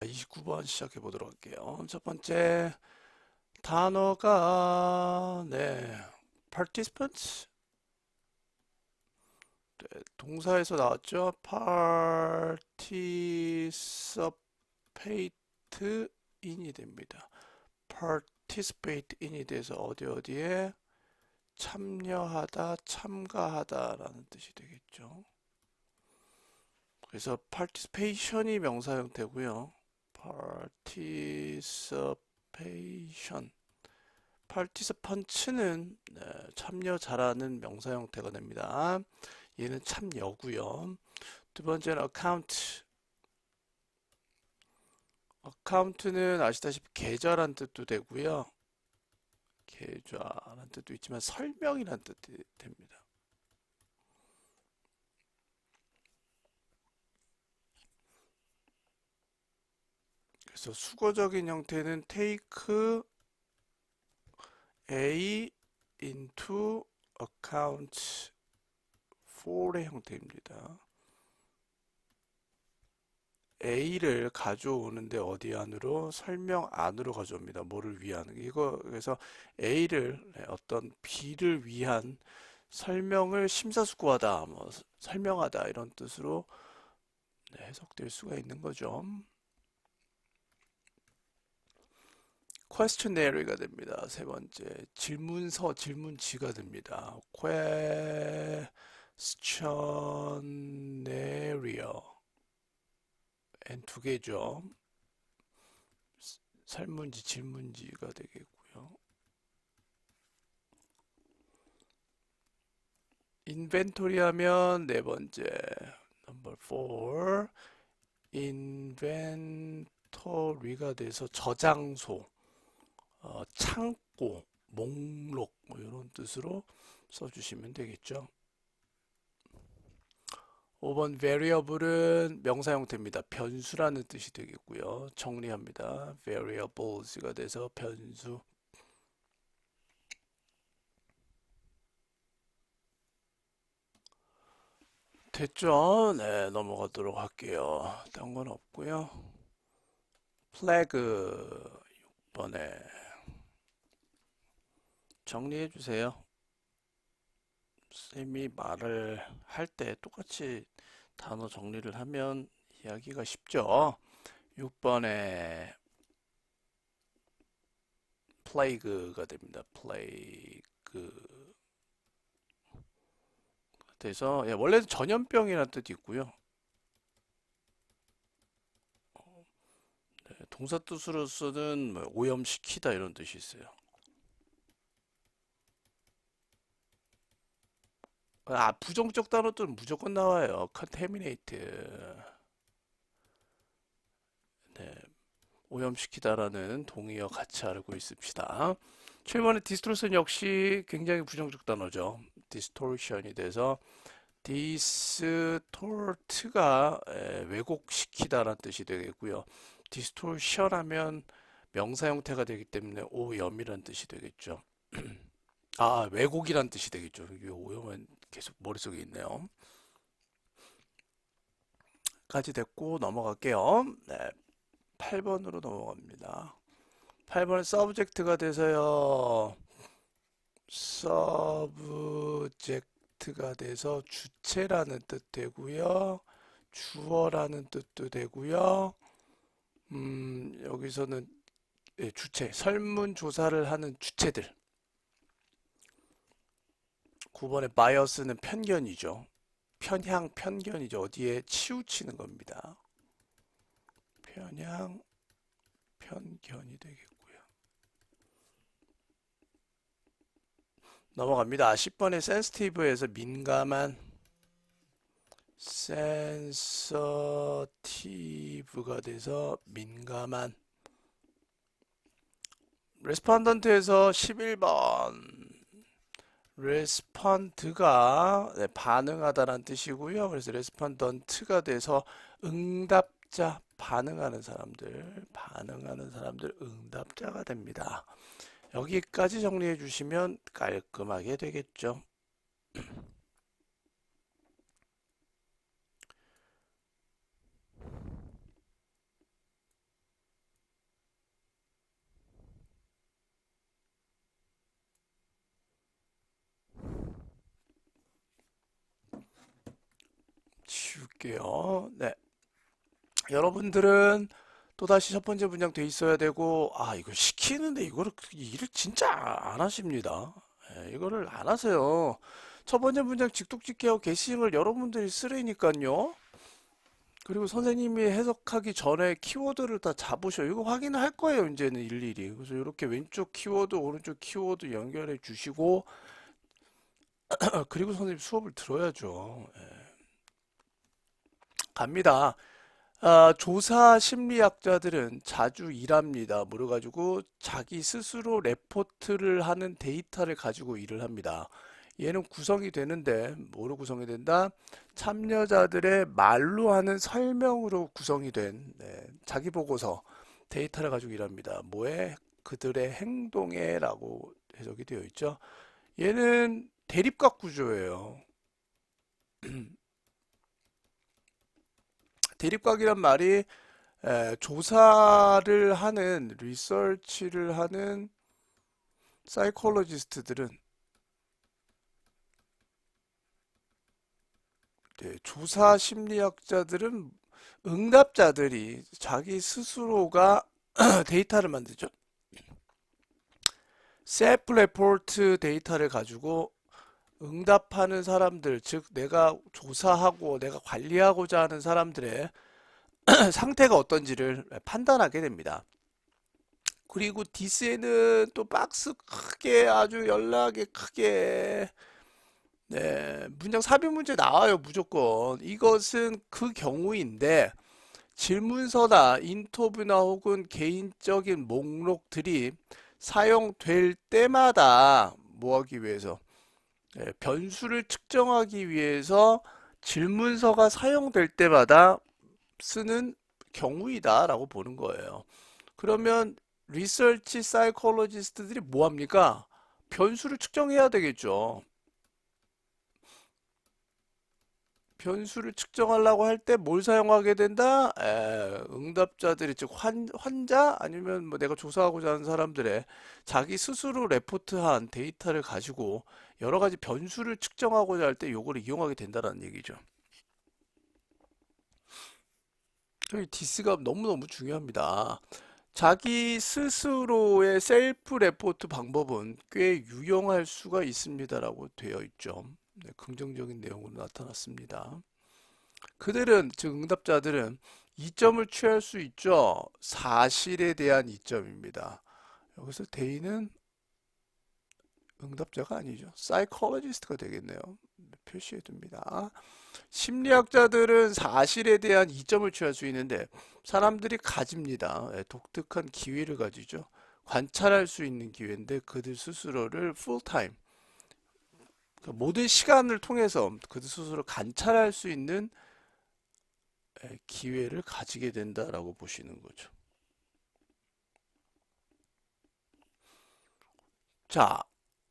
29번 시작해 보도록 할게요. 첫 번째 단어가 네, participants 네, 동사에서 나왔죠. participate in이 됩니다. participate in이 돼서 어디 어디에 참여하다, 참가하다라는 뜻이 되겠죠. 그래서 participation이 명사 형태고요. Participation. participant는 네, 참여자라는 명사 형태가 됩니다. 얘는 참여고요. 두 번째는 account. account는 아시다시피 계좌란 뜻도 되고요. 계좌란 뜻도 있지만 설명이란 뜻이 됩니다. 그래서 수거적인 형태는 take A into account for의 형태입니다. A를 가져오는데 어디 안으로 설명 안으로 가져옵니다. 뭐를 위한 이거 그래서 A를 네, 어떤 B를 위한 설명을 심사숙고하다, 뭐 설명하다 이런 뜻으로 네, 해석될 수가 있는 거죠. Questionnary가 됩니다. 세 번째 질문서, 질문지가 됩니다. questionnaire n 두 개죠. 설문지, 질문지가 되겠고요. 인벤토리 하면 네 번째 넘버 4 인벤토리가 돼서 저장소 어, 창고, 목록 뭐 이런 뜻으로 써주시면 되겠죠. 5번 variable은 명사 형태입니다. 변수라는 뜻이 되겠고요. 정리합니다. variables가 돼서 변수. 됐죠? 네, 넘어가도록 할게요. 딴 건 없고요. flag 6번에 정리해 주세요. 쌤이 말을 할 때 똑같이 단어 정리를 하면 이야기가 쉽죠. 6번에 플레이그가 됩니다. 플레이그 그래서 예, 원래는 전염병이라는 뜻이 있고요. 네, 동사 뜻으로서는 뭐 오염시키다 이런 뜻이 있어요. 아, 부정적 단어들은 무조건 나와요. contaminate. 네. 오염시키다라는 동의어 같이 알고 있습시다. 7번의 distortion 역시 굉장히 부정적 단어죠. distortion이 돼서 distort가 왜곡시키다라는 뜻이 되겠고요. distortion 하면 명사 형태가 되기 때문에 오염이라는 뜻이 되겠죠. 아, 왜곡이란 뜻이 되겠죠. 이게 오염은 계속 머릿속에 있네요. 까지 됐고 넘어갈게요. 네. 8번으로 넘어갑니다. 8번은 서브젝트가 돼서요. 서브젝트가 돼서 주체라는 뜻 되고요. 주어라는 뜻도 되고요. 음, 여기서는 네, 주체, 설문조사를 하는 주체들. 9번의 바이어스는 편견이죠. 편향, 편견이죠. 어디에 치우치는 겁니다. 편향, 편견이 되겠고요. 넘어갑니다. 10번의 센스티브에서 민감한 센서티브가 돼서 민감한 레스펀던트에서 11번 respond가 네, 반응하다라는 뜻이고요. 그래서 respondent가 돼서 응답자, 반응하는 사람들, 반응하는 사람들, 응답자가 됩니다. 여기까지 정리해 주시면 깔끔하게 되겠죠. 지울게요. 네. 여러분들은 또다시 첫 번째 문장 돼 있어야 되고, 아, 이거 시키는데 이거를, 일을 진짜 안 하십니다. 예, 이거를 안 하세요. 첫 번째 문장 직독직해하고 게시잉을 여러분들이 쓰레니까요. 그리고 선생님이 해석하기 전에 키워드를 다 잡으셔. 이거 확인할 거예요, 이제는 일일이. 그래서 이렇게 왼쪽 키워드, 오른쪽 키워드 연결해 주시고, 그리고 선생님 수업을 들어야죠. 예. 갑니다. 아, 조사 심리학자들은 자주 일합니다. 뭐래가지고 자기 스스로 레포트를 하는 데이터를 가지고 일을 합니다. 얘는 구성이 되는데 뭐로 구성이 된다? 참여자들의 말로 하는 설명으로 구성이 된 네, 자기 보고서 데이터를 가지고 일합니다. 뭐에? 그들의 행동에라고 해석이 되어 있죠. 얘는 대립각 구조예요. 대립각이란 말이 에, 조사를 하는 리서치를 하는 사이콜로지스트들은 네, 조사 심리학자들은 응답자들이 자기 스스로가 데이터를 만들죠. 셀프 레포트 데이터를 가지고 응답하는 사람들, 즉 내가 조사하고 내가 관리하고자 하는 사람들의 상태가 어떤지를 판단하게 됩니다. 그리고 디스에는 또 박스 크게 아주 연락이 크게 네, 문장 삽입 문제 나와요, 무조건. 이것은 그 경우인데 질문서나 인터뷰나 혹은 개인적인 목록들이 사용될 때마다 뭐 하기 위해서 예, 변수를 측정하기 위해서 질문서가 사용될 때마다 쓰는 경우이다라고 보는 거예요. 그러면 리서치 사이콜로지스트들이 뭐 합니까? 변수를 측정해야 되겠죠. 변수를 측정하려고 할 때 뭘 사용하게 된다? 에, 응답자들이 즉 환, 환자 아니면 뭐 내가 조사하고자 하는 사람들의 자기 스스로 레포트한 데이터를 가지고 여러 가지 변수를 측정하고자 할 때 요거를 이용하게 된다는 얘기죠. 이 디스가 너무너무 중요합니다. 자기 스스로의 셀프 레포트 방법은 꽤 유용할 수가 있습니다라고 되어 있죠. 네, 긍정적인 내용으로 나타났습니다. 그들은, 즉 응답자들은 이점을 취할 수 있죠. 사실에 대한 이점입니다. 여기서 대인은 응답자가 아니죠. 사이콜로지스트가 되겠네요. 표시해 둡니다. 심리학자들은 사실에 대한 이점을 취할 수 있는데 사람들이 가집니다. 예, 독특한 기회를 가지죠. 관찰할 수 있는 기회인데 그들 스스로를 풀타임 그 모든 시간을 통해서 그들 스스로 관찰할 수 있는 예, 기회를 가지게 된다라고 보시는 거죠. 자,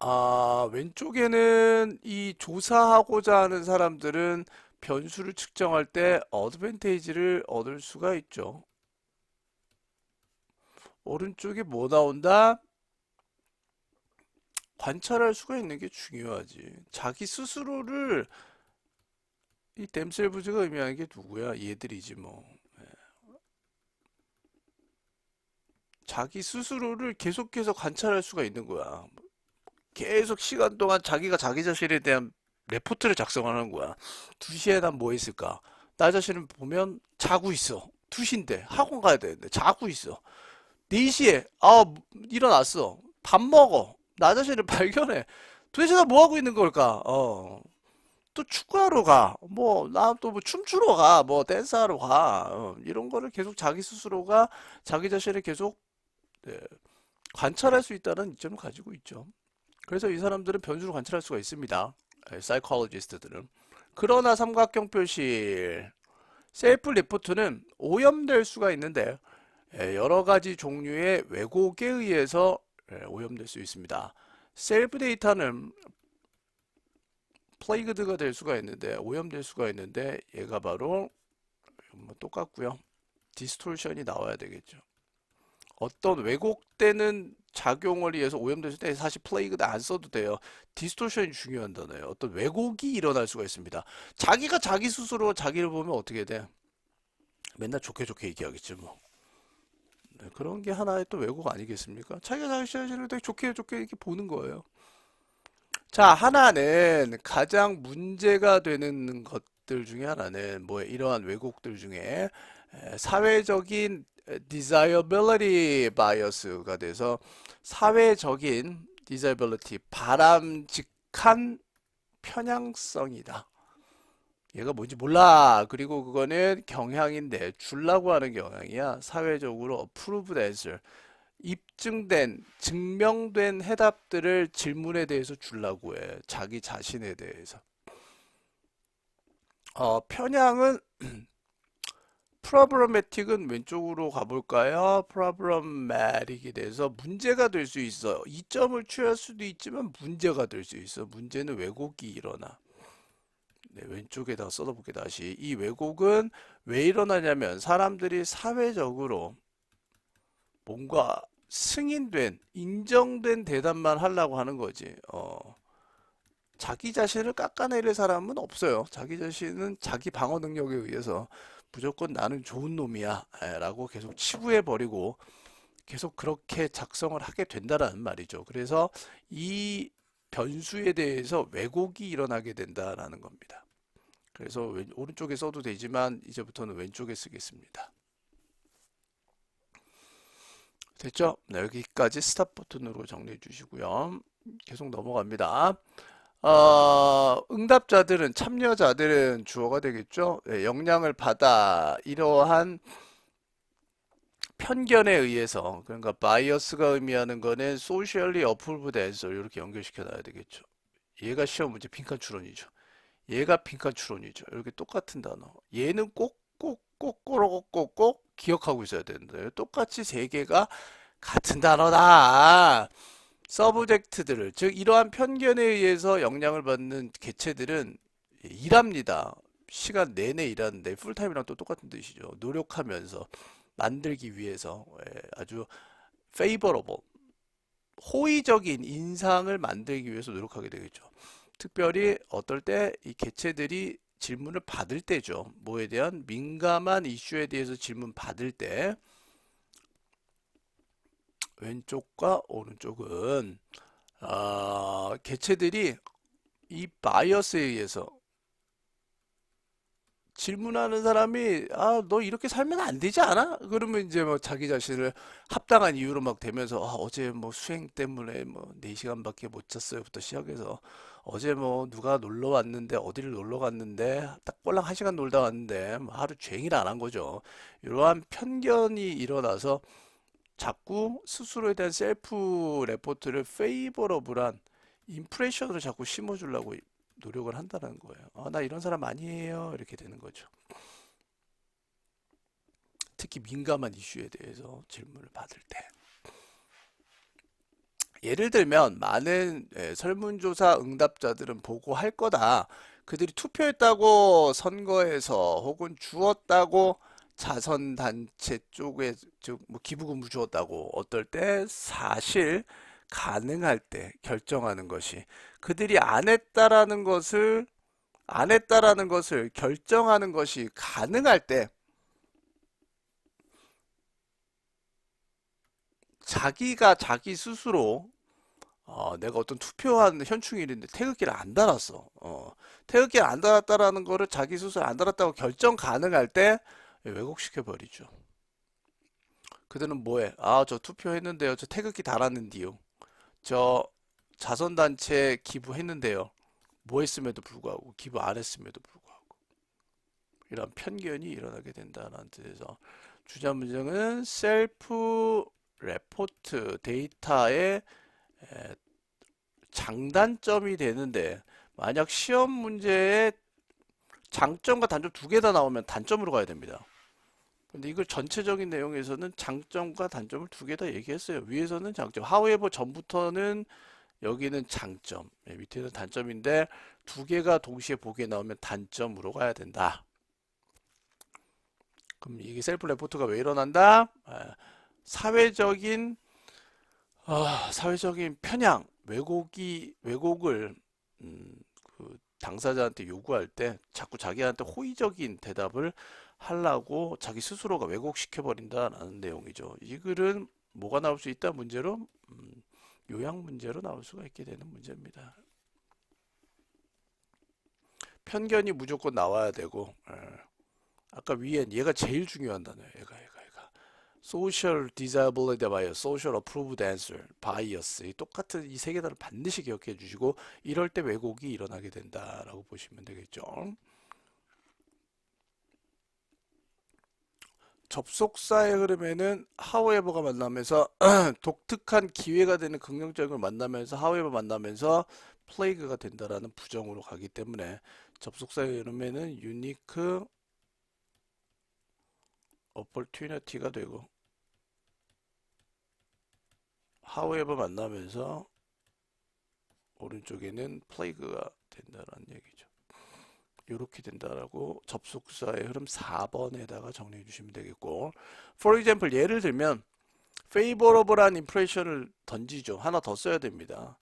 아, 왼쪽에는 이 조사하고자 하는 사람들은 변수를 측정할 때 어드밴테이지를 얻을 수가 있죠. 오른쪽에 뭐 나온다? 관찰할 수가 있는 게 중요하지. 자기 스스로를 이 댐셀부즈가 의미하는 게 누구야? 얘들이지 뭐. 예. 자기 스스로를 계속해서 관찰할 수가 있는 거야. 계속 시간 동안 자기가 자기 자신에 대한 레포트를 작성하는 거야. 2시에 난 뭐 했을까? 나 자신을 보면 자고 있어. 2시인데 학원 가야 되는데 자고 있어. 4시에 아 일어났어. 밥 먹어. 나 자신을 발견해. 도대체 나 뭐 하고 있는 걸까? 어. 또 축구하러 가. 뭐, 나 또 뭐 춤추러 가. 뭐, 댄스하러 가. 어, 이런 거를 계속 자기 스스로가 자기 자신을 계속 네, 관찰할 수 있다는 이점을 가지고 있죠. 그래서 이 사람들은 변수를 관찰할 수가 있습니다. 사이콜로지스트들은. 그러나 삼각형 표시 셀프 리포트는 오염될 수가 있는데 예, 여러 가지 종류의 왜곡에 의해서 예, 오염될 수 있습니다. 셀프 데이터는 플레이그드가 될 수가 있는데 오염될 수가 있는데 얘가 바로 뭐 똑같고요. 디스토션이 나와야 되겠죠. 어떤 왜곡되는 작용을 위해서 오염됐을 때 사실 플레이그도 안 써도 돼요. 디스토션이 중요한 단어예요. 어떤 왜곡이 일어날 수가 있습니다. 자기가 자기 스스로 자기를 보면 어떻게 돼? 맨날 좋게 좋게 얘기하겠지 뭐. 네, 그런 게 하나의 또 왜곡 아니겠습니까? 자기가 자기 자신을 되게 좋게 좋게 이렇게 보는 거예요. 자, 하나는 가장 문제가 되는 것들 중에 하나는 뭐 이러한 왜곡들 중에 에, 사회적인 에, desirability bias가 돼서 사회적인 desirability 바람직한 편향성이다. 얘가 뭔지 몰라. 그리고 그거는 경향인데 줄라고 하는 경향이야. 사회적으로 approved answer. 입증된, 증명된 해답들을 질문에 대해서 주려고 해. 자기 자신에 대해서. 어, 편향은 problematic은 왼쪽으로 가볼까요? problematic이 돼서 문제가 될 수 있어. 이점을 취할 수도 있지만 문제가 될 수 있어. 문제는 왜곡이 일어나. 네, 왼쪽에다가 써놓을게 다시. 이 왜곡은 왜 일어나냐면 사람들이 사회적으로 뭔가 승인된, 인정된 대답만 하려고 하는 거지. 어, 자기 자신을 깎아내릴 사람은 없어요. 자기 자신은 자기 방어 능력에 의해서 무조건 나는 좋은 놈이야. 에, 라고 계속 치부해 버리고 계속 그렇게 작성을 하게 된다라는 말이죠. 그래서 이 변수에 대해서 왜곡이 일어나게 된다라는 겁니다. 그래서 왼- 오른쪽에 써도 되지만 이제부터는 왼쪽에 쓰겠습니다. 됐죠? 네, 여기까지 스탑 버튼으로 정리해 주시고요. 계속 넘어갑니다. 어, 응답자들은 참여자들은 주어가 되겠죠? 네, 영향을 받아 이러한 편견에 의해서 그러니까 바이어스가 의미하는 거는 socially approved answer 이렇게 연결시켜 놔야 되겠죠. 얘가 시험 문제 빈칸 추론이죠. 얘가 빈칸 추론이죠. 이렇게 똑같은 단어. 얘는 꼭꼭꼭꼭꼭꼭 기억하고 있어야 되는데 똑같이 세 개가 같은 단어다. 서브젝트들을 즉 이러한 편견에 의해서 영향을 받는 개체들은 일합니다. 시간 내내 일하는데 풀타임이랑 또 똑같은 뜻이죠. 노력하면서 만들기 위해서 예, 아주 favorable 호의적인 인상을 만들기 위해서 노력하게 되겠죠. 특별히 어떨 때 이 개체들이 질문을 받을 때죠. 뭐에 대한 민감한 이슈에 대해서 질문 받을 때 왼쪽과 오른쪽은 아, 개체들이 이 바이어스에 의해서 질문하는 사람이 아, 너 이렇게 살면 안 되지 않아? 그러면 이제 뭐 자기 자신을 합당한 이유로 막 대면서 아, 어제 뭐 수행 때문에 뭐 4시간밖에 못 잤어요부터 시작해서 어제 뭐 누가 놀러 왔는데 어디를 놀러 갔는데 딱 꼴랑 한 시간 놀다 왔는데 뭐 하루 종일 안 한 거죠. 이러한 편견이 일어나서 자꾸 스스로에 대한 셀프 레포트를 페이버러블한 임프레션으로 자꾸 심어주려고 노력을 한다는 거예요. 아, 나 이런 사람 아니에요. 이렇게 되는 거죠. 특히 민감한 이슈에 대해서 질문을 받을 때. 예를 들면 많은 예, 설문조사 응답자들은 보고할 거다. 그들이 투표했다고 선거에서 혹은 주었다고 자선 단체 쪽에 즉 뭐 기부금을 주었다고 어떨 때 사실 가능할 때 결정하는 것이 그들이 안 했다라는 것을 안 했다라는 것을 결정하는 것이 가능할 때 자기가 자기 스스로 어, 내가 어떤 투표한 현충일인데 태극기를 안 달았어. 어, 태극기를 안 달았다라는 거를 자기 스스로 안 달았다고 결정 가능할 때 왜곡시켜 버리죠. 그들은 뭐해? 아, 저 투표했는데요. 저 태극기 달았는데요. 저 자선단체 기부했는데요. 뭐 했음에도 불구하고 기부 안 했음에도 불구하고 이런 편견이 일어나게 된다는 뜻에서 주자 문장은 셀프 레포트 데이터의 에, 장단점이 되는데 만약 시험 문제에 장점과 단점 두 개 다 나오면 단점으로 가야 됩니다. 근데 이걸 전체적인 내용에서는 장점과 단점을 두 개 다 얘기했어요. 위에서는 장점, however 전부터는 여기는 장점, 예, 밑에는 단점인데 두 개가 동시에 보기에 나오면 단점으로 가야 된다. 그럼 이게 셀프 레포트가 왜 일어난다? 아, 사회적인 아, 사회적인 편향, 왜곡이 왜곡을 음, 그 당사자한테 요구할 때 자꾸 자기한테 호의적인 대답을 하려고 자기 스스로가 왜곡시켜 버린다라는 내용이죠. 이 글은 뭐가 나올 수 있다 문제로 음, 요약 문제로 나올 수가 있게 되는 문제입니다. 편견이 무조건 나와야 되고 예. 아까 위엔 얘가 제일 중요한 단어예요. 얘가 얘가 얘가 social desirability bias, social approved answer, bias 이 똑같은 이 세 개단을 반드시 기억해 주시고 이럴 때 왜곡이 일어나게 된다라고 보시면 되겠죠. 접속사의 흐름에는 however가 만나면서 독특한 기회가 되는 긍정적인 걸 만나면서 however 만나면서 plague가 된다라는 부정으로 가기 때문에 접속사의 흐름에는 unique opportunity가 되고 however 만나면서 오른쪽에는 plague가 된다라는 얘기죠. 이렇게 된다라고 접속사의 흐름 4번에다가 정리해 주시면 되겠고 for example 예를 들면 favorable한 impression을 던지죠. 하나 더 써야 됩니다.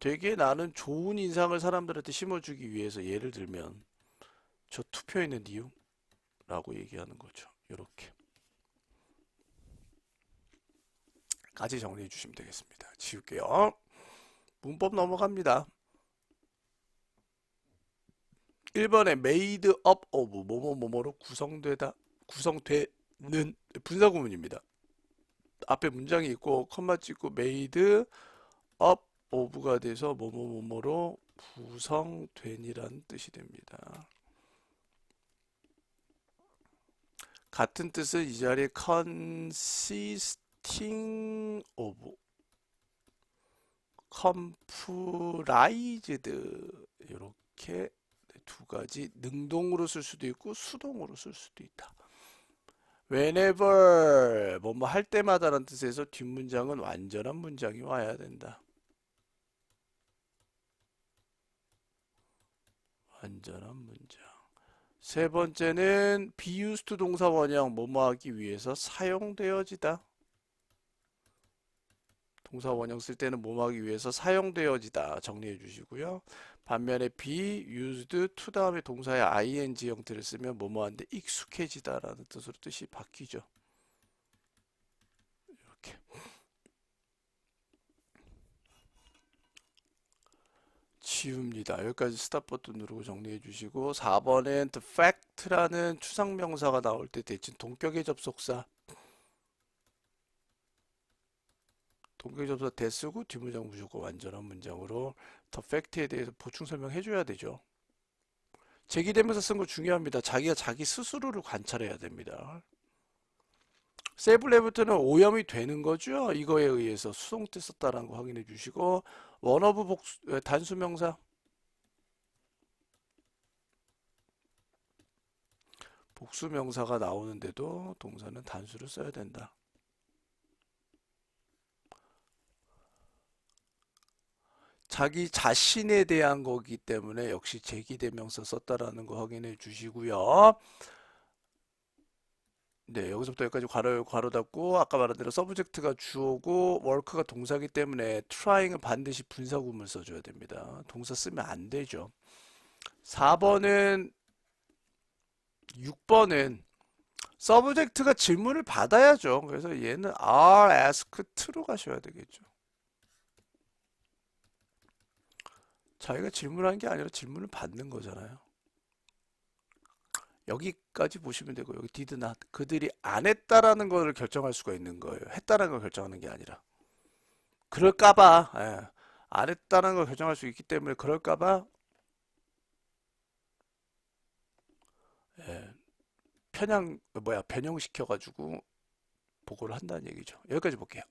되게 나는 좋은 인상을 사람들한테 심어주기 위해서 예를 들면 저 투표했는 이유 라고 얘기하는 거죠. 이렇게 까지 정리해 주시면 되겠습니다. 지울게요. 문법 넘어갑니다. 1번에 made up of 뭐뭐 뭐뭐로 구성되다 구성되는 분사 구문입니다. 앞에 문장이 있고 컴마 찍고 made up of가 돼서 뭐뭐 뭐뭐로 구성된이라는 뜻이 됩니다. 같은 뜻은 이 자리에 consisting of comprised 이렇게 두 가지 능동으로 쓸 수도 있고 수동으로 쓸 수도 있다. whenever 뭐뭐 할 때마다라는 뜻에서 뒷문장은 완전한 문장이 와야 된다. 완전한 문장. 세 번째는 used 동사 원형 뭐뭐 하기 위해서 사용되어지다. 동사 원형 쓸 때는 뭐뭐 하기 위해서 사용되어지다 정리해 주시고요. 반면에 be used to 다음에 동사의 ing 형태를 쓰면 뭐뭐한데 익숙해지다 라는 뜻으로 뜻이 바뀌죠. 이렇게 지웁니다. 여기까지 스탑 버튼 누르고 정리해 주시고 4번엔 the fact라는 추상명사가 나올 때 대신 동격의 접속사 동격의 접속사 대 쓰고 뒷문장 무조건 완전한 문장으로 더 팩트에 대해서 보충 설명해 줘야 되죠. 제기되면서 쓴 거 중요합니다. 자기가 자기 스스로를 관찰해야 됩니다. 세블레부터는 오염이 되는 거죠. 이거에 의해서 수동 때 썼다라는 거 확인해 주시고 원어브 복수 단수 명사 복수 명사가 나오는데도 동사는 단수를 써야 된다. 자기 자신에 대한 거기 때문에 역시 제기대명사 썼다라는 거 확인해 주시고요. 네, 여기서부터 여기까지 괄호, 괄호 닫고 아까 말한 대로 서브젝트가 주어고 워크가 동사기 때문에 trying은 반드시 분사구문 써줘야 됩니다. 동사 쓰면 안 되죠. 4번은 6번은 서브젝트가 질문을 받아야죠. 그래서 얘는 are ask to로 가셔야 되겠죠. 자기가 질문한 게 아니라 질문을 받는 거잖아요. 여기까지 보시면 되고 여기 did not 그들이 안 했다라는 것을 결정할 수가 있는 거예요. 했다라는 걸 결정하는 게 아니라 그럴까봐 예. 안 했다는 걸 결정할 수 있기 때문에 그럴까봐 예. 편향 뭐야 변형시켜 가지고 보고를 한다는 얘기죠. 여기까지 볼게요.